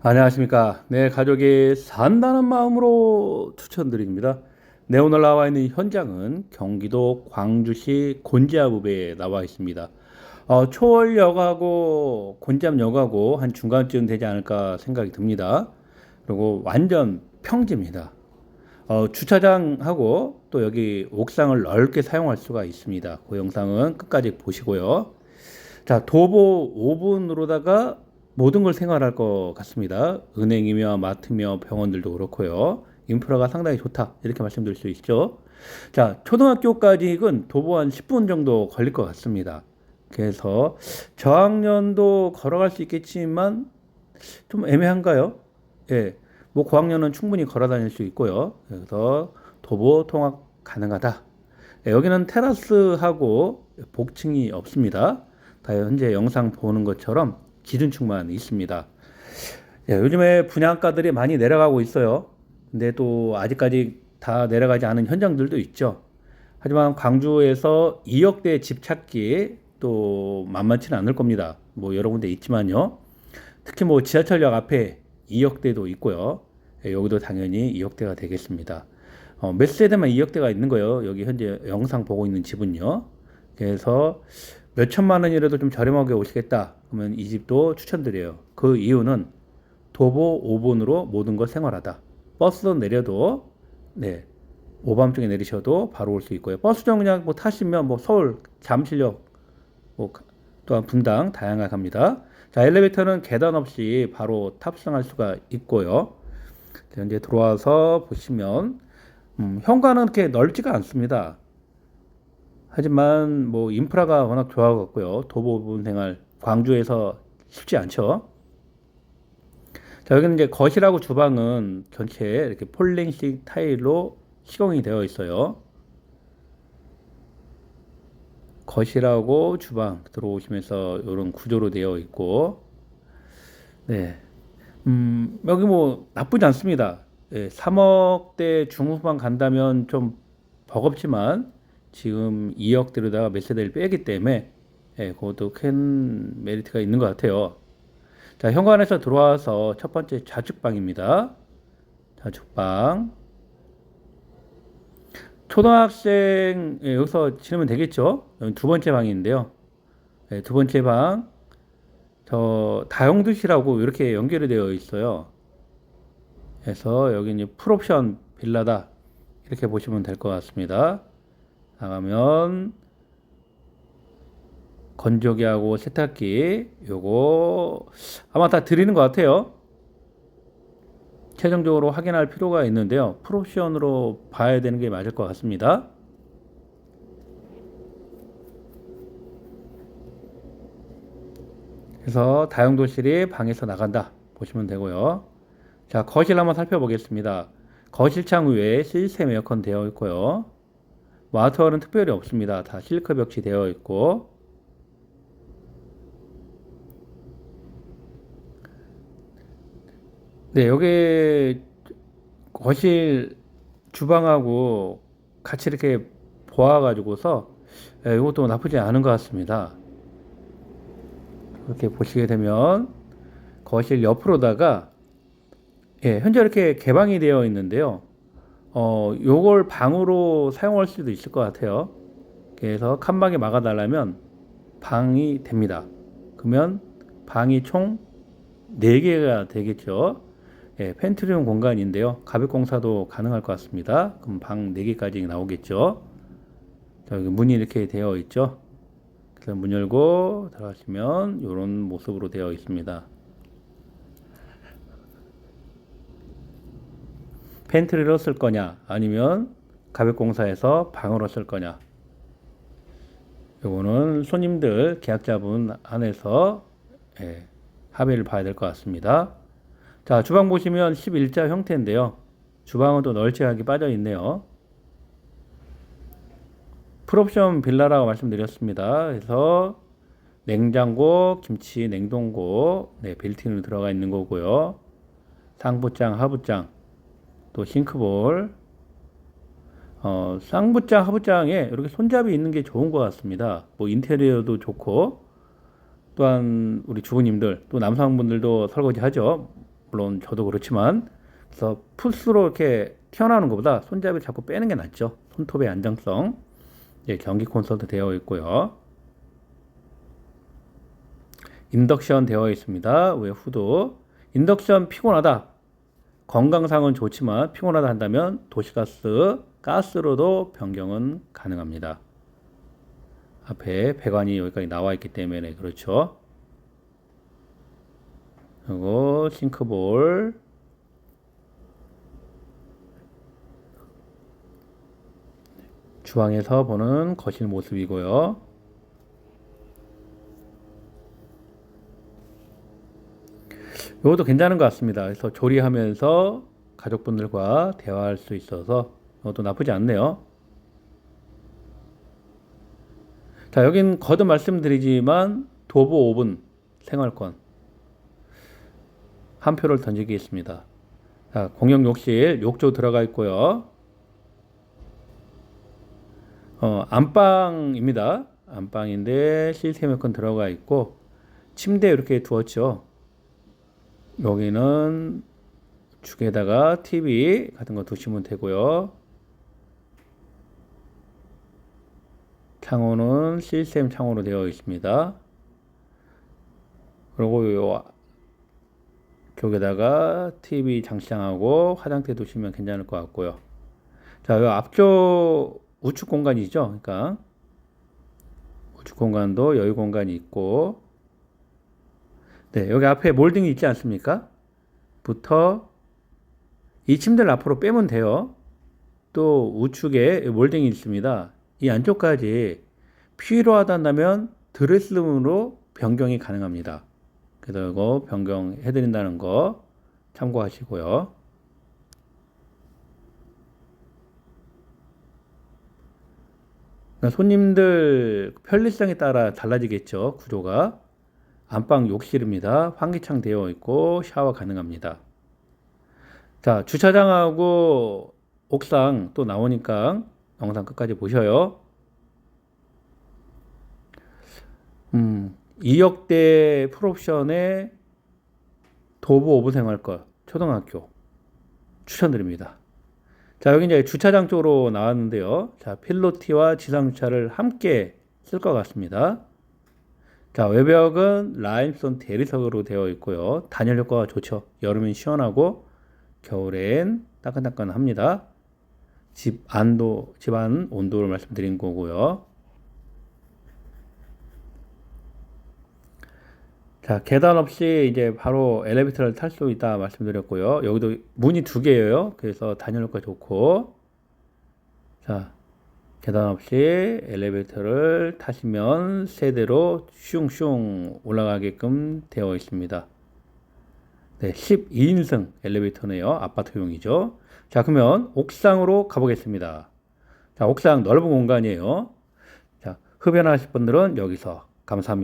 안녕하십니까. 내 가족이 산다는 마음으로 추천드립니다. 네, 오늘 나와 있는 현장은 경기도 광주시 곤지암읍에 나와 있습니다. 어, 초월역하고 곤지암역하고 한 중간쯤 되지 않을까 생각이 듭니다. 그리고 완전 평지입니다. 어, 주차장하고 또 여기 옥상을 넓게 사용할 수가 있습니다. 그 영상은 끝까지 보시고요. 자, 도보 5분으로다가 모든 걸 생활할 것 같습니다. 은행이며 마트며 병원들도 그렇고요. 인프라가 상당히 좋다. 이렇게 말씀드릴 수 있죠. 자, 초등학교까지는 도보 한 10분 정도 걸릴 것 같습니다. 그래서 저학년도 걸어갈 수 있겠지만 좀 애매한가요? 예. 뭐 고학년은 충분히 걸어 다닐 수 있고요. 그래서 도보 통학 가능하다. 예, 여기는 테라스하고 복층이 없습니다. 다 현재 영상 보는 것처럼 기준층만 있습니다. 예, 요즘에 분양가들이 많이 내려가고 있어요. 근데 또 아직까지 다 내려가지 않은 현장들도 있죠. 하지만 광주에서 2억대 집 찾기 또 만만치는 않을 겁니다. 뭐 여러 군데 있지만요. 특히 뭐 지하철역 앞에 2억대도 있고요. 예, 여기도 당연히 2억대가 되겠습니다. 어, 몇 세대만 2억대가 있는 거예요. 여기 현재 영상 보고 있는 집은요. 그래서 몇 천만 원이라도 좀 저렴하게 오시겠다. 그러면 이 집도 추천드려요. 그 이유는 도보 5분으로 모든 걸 생활하다. 버스 내려도 네 오밤중에 내리셔도 바로 올 수 있고요. 버스 정류장 뭐 타시면 뭐 서울 잠실역 뭐 또한 분당 다양하게 합니다. 자 엘리베이터는 계단 없이 바로 탑승할 수가 있고요. 자, 이제 들어와서 보시면 음, 현관은 그렇게 넓지가 않습니다. 하지만 뭐 인프라가 워낙 좋아갖고요. 도보 부분 생활 광주에서 쉽지 않죠. 자, 여기는 이제 거실하고 주방은 전체 이렇게 폴링식 타일로 시공이 되어 있어요. 거실하고 주방 들어오시면서 이런 구조로 되어 있고, 네. 음, 여기 뭐 나쁘지 않습니다. 예, 3억대 중후반 간다면 좀 버겁지만 지금 2억대로다가 몇 세대를 빼기 때문에 예, 그것도 큰 메리트가 있는 것 같아요. 자, 현관에서 들어와서 첫 번째 좌측방입니다. 좌측방. 초등학생 예, 여기서 지내면 되겠죠? 두 번째 방인데요. 예, 두 번째 방. 저 다용도실하고 이렇게 연결이 되어 있어요. 그래서 여기 이제 풀옵션 빌라다 이렇게 보시면 될 것 같습니다. 나가면 건조기하고 세탁기 요거 아마 다 드리는 것 같아요. 최종적으로 확인할 필요가 있는데요. 풀옵션으로 봐야 되는 게 맞을 것 같습니다. 그래서 다용도실이 방에서 나간다 보시면 되고요. 자 거실 한번 살펴보겠습니다. 거실창 위에 시스템 에어컨 되어 있고요. 와터는 특별히 없습니다. 다 실크 벽지 되어 있고 네, 여기 거실 주방하고 같이 이렇게 보아가지고서 예, 이것도 나쁘지 않은 것 같습니다. 이렇게 보시게 되면 거실 옆으로다가 예, 현재 이렇게 개방이 되어 있는데요. 어, 요걸 방으로 사용할 수도 있을 것 같아요. 그래서 칸방에 막아달라면 방이 됩니다. 그러면 방이 총 4개가 되겠죠. 예, 펜트리용 공간인데요. 가벽 공사도 가능할 것 같습니다. 그럼 방 4개까지 나오겠죠. 자, 여기 문이 이렇게 되어 있죠. 그래서 문 열고 들어가시면 이런 모습으로 되어 있습니다. 펜트리로 쓸 거냐? 아니면 가벽공사에서 방으로 쓸 거냐? 요거는 손님들 계약자분 안에서 예, 합의를 봐야 될 것 같습니다. 자 주방 보시면 11자 형태인데요. 주방은 또 널찍하게 빠져 있네요. 풀옵션 빌라라고 말씀드렸습니다. 그래서 냉장고, 김치, 냉동고 네, 빌트인으로 들어가 있는 거고요. 상부장, 하부장 또 싱크볼, 어, 쌍부장, 하부장에 이렇게 손잡이 있는 게 좋은 것 같습니다. 뭐 인테리어도 좋고, 또한 우리 주부님들, 또 남성분들도 설거지 하죠. 물론 저도 그렇지만 그래서 풋으로 이렇게 튀어나오는 것보다 손잡이를 자꾸 빼는 게 낫죠. 손톱의 안정성. 예, 경기 콘솔도 되어 있고요. 인덕션 되어 있습니다. 외 후드. 인덕션 피곤하다. 건강상은 좋지만 피곤하다 한다면 도시가스, 가스로도 변경은 가능합니다. 앞에 배관이 여기까지 나와 있기 때문에 그렇죠. 그리고 싱크볼 주방에서 보는 거실 모습이고요. 이것도 괜찮은 것 같습니다. 그래서 조리하면서 가족분들과 대화할 수 있어서 이것도 나쁘지 않네요. 자, 여긴 거듭 말씀드리지만 도보 5분 생활권 한 표를 던지겠습니다. 자, 공용 욕실 욕조 들어가 있고요. 어, 안방입니다. 안방인데 시스템 에어컨 들어가 있고 침대 이렇게 두었죠. 여기는 축에다가 TV 같은 거 두시면 되고요. 창호는 시스템 창호로 되어 있습니다. 그리고 요 벽에다가 TV 장치장하고 화장대 두시면 괜찮을 것 같고요. 자, 요 앞쪽 우측 공간이죠. 그러니까 우측 공간도 여유 공간이 있고 네, 여기 앞에 몰딩이 있지 않습니까? 부터 이 침대를 앞으로 빼면 돼요. 또 우측에 몰딩이 있습니다. 이 안쪽까지 필요하다면 드레스룸으로 변경이 가능합니다. 그래서 이거 변경해 드린다는 거 참고하시고요. 그러니까 손님들 편리성에 따라 달라지겠죠, 구조가. 안방 욕실입니다. 환기창 되어 있고 샤워 가능합니다. 자, 주차장하고 옥상 또 나오니까 영상 끝까지 보셔요. 음, 2억대 풀옵션의 도보 오브 생활권 초등학교 추천드립니다. 자, 여기 이제 주차장 쪽으로 나왔는데요. 자, 필로티와 지상 주차를 함께 쓸 것 같습니다. 자, 외벽은 라임스톤 대리석으로 되어 있고요. 단열 효과가 좋죠. 여름엔 시원하고 겨울엔 따끈따끈합니다. 집 안도, 집안 온도를 말씀드린 거고요. 자, 계단 없이 이제 바로 엘리베이터를 탈 수 있다 말씀드렸고요. 여기도 문이 두 개예요. 그래서 단열 효과 좋고. 자, 계단 없이 엘리베이터를 타시면 세대로 슝슝 올라가게끔 되어 있습니다. 네, 12인승 엘리베이터네요. 아파트용이죠. 자, 그러면 옥상으로 가보겠습니다. 자, 옥상 넓은 공간이에요. 자, 흡연하실 분들은 여기서 감사합니다.